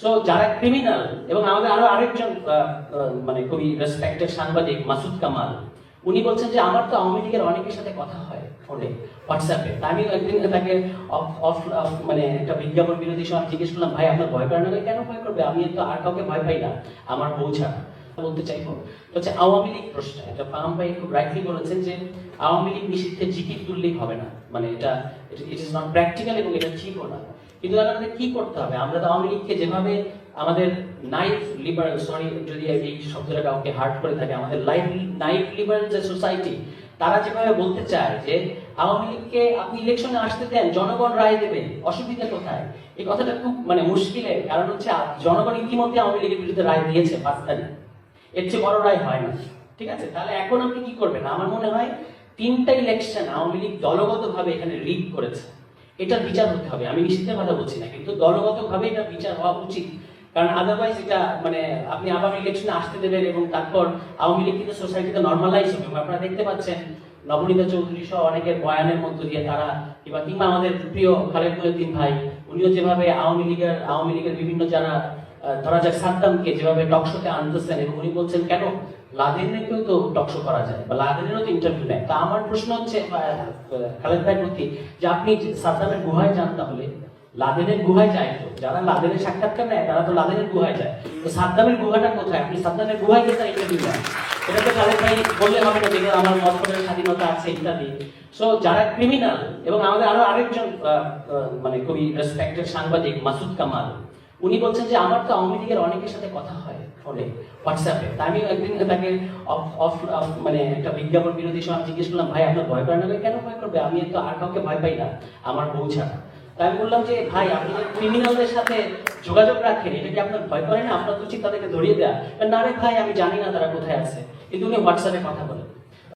So যারা criminal এবং আমাদের আরও আরেকজন মানে খুবই রেসপেক্টেড সাংবাদিক, মাসুদ কামাল, উনি বলছেন যে আমার তো আওয়ামী লীগের অনেকের সাথে কথা হয় ফোনে হোয়াটসঅ্যাপে আমি একদিন তাকে অফ মানে একটা বিজ্ঞাপন বিরোধী আমি জিজ্ঞেস করলাম, ভাই, আপনার ভয় করে না? কেন ভয় করবে? আমি তো আর কাউকে ভয় পাই না, আমার বউ ছাড়া। বলতে চাইব। হচ্ছে আওয়ামী লীগ প্রশ্ন এটা ফাহাম ভাই খুব রাইটলি বলেছেন যে আওয়ামী লীগ নিষিদ্ধে জিকির তুললেই হবে না। মানে এটা ইট ইজ নট প্র্যাকটিক্যাল এবং এটা ঠিকও না। কিন্তু আমাদের কি করতে হবে? আমরা তো আওয়ামী লীগকে যেভাবে আমাদের নাইফ লিবারাল সরি যদি এই শব্দটা কাউকে হার্ট করে থাকে, আমাদের লাইফ নাইফ লিবারাল যে সোসাইটি তারা যেভাবে বলতে চায় যে আওয়ামী লীগকে আপনি ইলেকশনে আসতে দেন, জনগণ রায় দেবে, অসুবিধা কোথায়? এই কথাটা খুব মানে মুশকিলের কারণ হচ্ছে, জনগণ ইতিমধ্যে আওয়ামী লীগের বিরুদ্ধে রায় দিয়েছে পাঁচ তারিখ এর চেয়ে বড় রায় হয় না। ঠিক আছে? তাহলে এখন আপনি কি করবেন? আমার মনে হয় তিনটা ইলেকশন আওয়ামী লীগ দলগতভাবে এখানে রিগ করেছে। এটার বিচার হতে হবে। আমি নিশ্চিতের কথা বলছি না, কিন্তু দলগতভাবে এটা বিচার হওয়া উচিত। কারণ আদারওয়াইজ এটা মানে আপনি আওয়ামী ইলেকশনে আসতে দেবেন এবং তারপর আওয়ামী লীগ কিন্তু সোসাইটিতে নর্মালাইজ হবে। আপনারা দেখতে পাচ্ছেন, নবনীতা চৌধুরী সহ অনেকের বয়ানের মধ্য দিয়ে তারা কিংবা কিংবা আমাদের প্রিয় খালেদ মহিউদ্দিন ভাই, উনিও যেভাবে আওয়ামী লীগের আওয়ামী লীগের বিভিন্ন যারা ধরা যাক সাদ্দামকে যেভাবে টকশোতে আনতেছেন এবং উনি বলছেন, কেন? লাদেনকেও তো টকশো করা যায় বা লাদেনেরও তো ইন্টারভিউ নেয়। তা আমার প্রশ্ন হচ্ছে খালেদ ভাইয়ের প্রতি যে আপনি সাদ্দামের গুহায় যান তাহলে, লাদেনের গুহায় যায় তো? যারা লাদেনের সাক্ষাৎকার নেয়, তারা তো লাদেনের গুহায় যায়। তো সাদ্দামের গুহাটা কোথায়? আপনি সাদ্দামের গুহায় গিয়ে তার ইন্টারভিউ নেন। এটা তো খালেদ ভাই বললে হবে না যেগুলো আমার মত স্বাধীনতা আছে, ইত্যাদি। সো যারা ক্রিমিনাল এবং আমাদের আরও আরেকজন মানে খুবই রেসপেক্টেড সাংবাদিক, মাসুদ কামাল উনি বলছেন যে আমার তো আওয়ামী লীগের অনেকের সাথে কথা হয় ফোনে হোয়াটসঅ্যাপে তা আমি একদিন তাকে অফ মানে একটা বিজ্ঞাপন বিরোধী সময় জিজ্ঞেস করলাম, ভাই, আপনার ভয় করে না কেন ভয় করবে? আমি তো আর কাউকে ভয় পাই না, আমার বউ ছাড়া। তাই আমি বললাম যে, ভাই, আপনি যে ক্রিমিনালদের সাথে যোগাযোগ রাখেন, এটা কি আপনার ভয় করে না? আপনার উচিত তাদেরকে ধরিয়ে দেওয়া না রে ভাই, আমি জানি না তারা কোথায় আছে। কিন্তু উনি হোয়াটসঅ্যাপে কথা বলেন।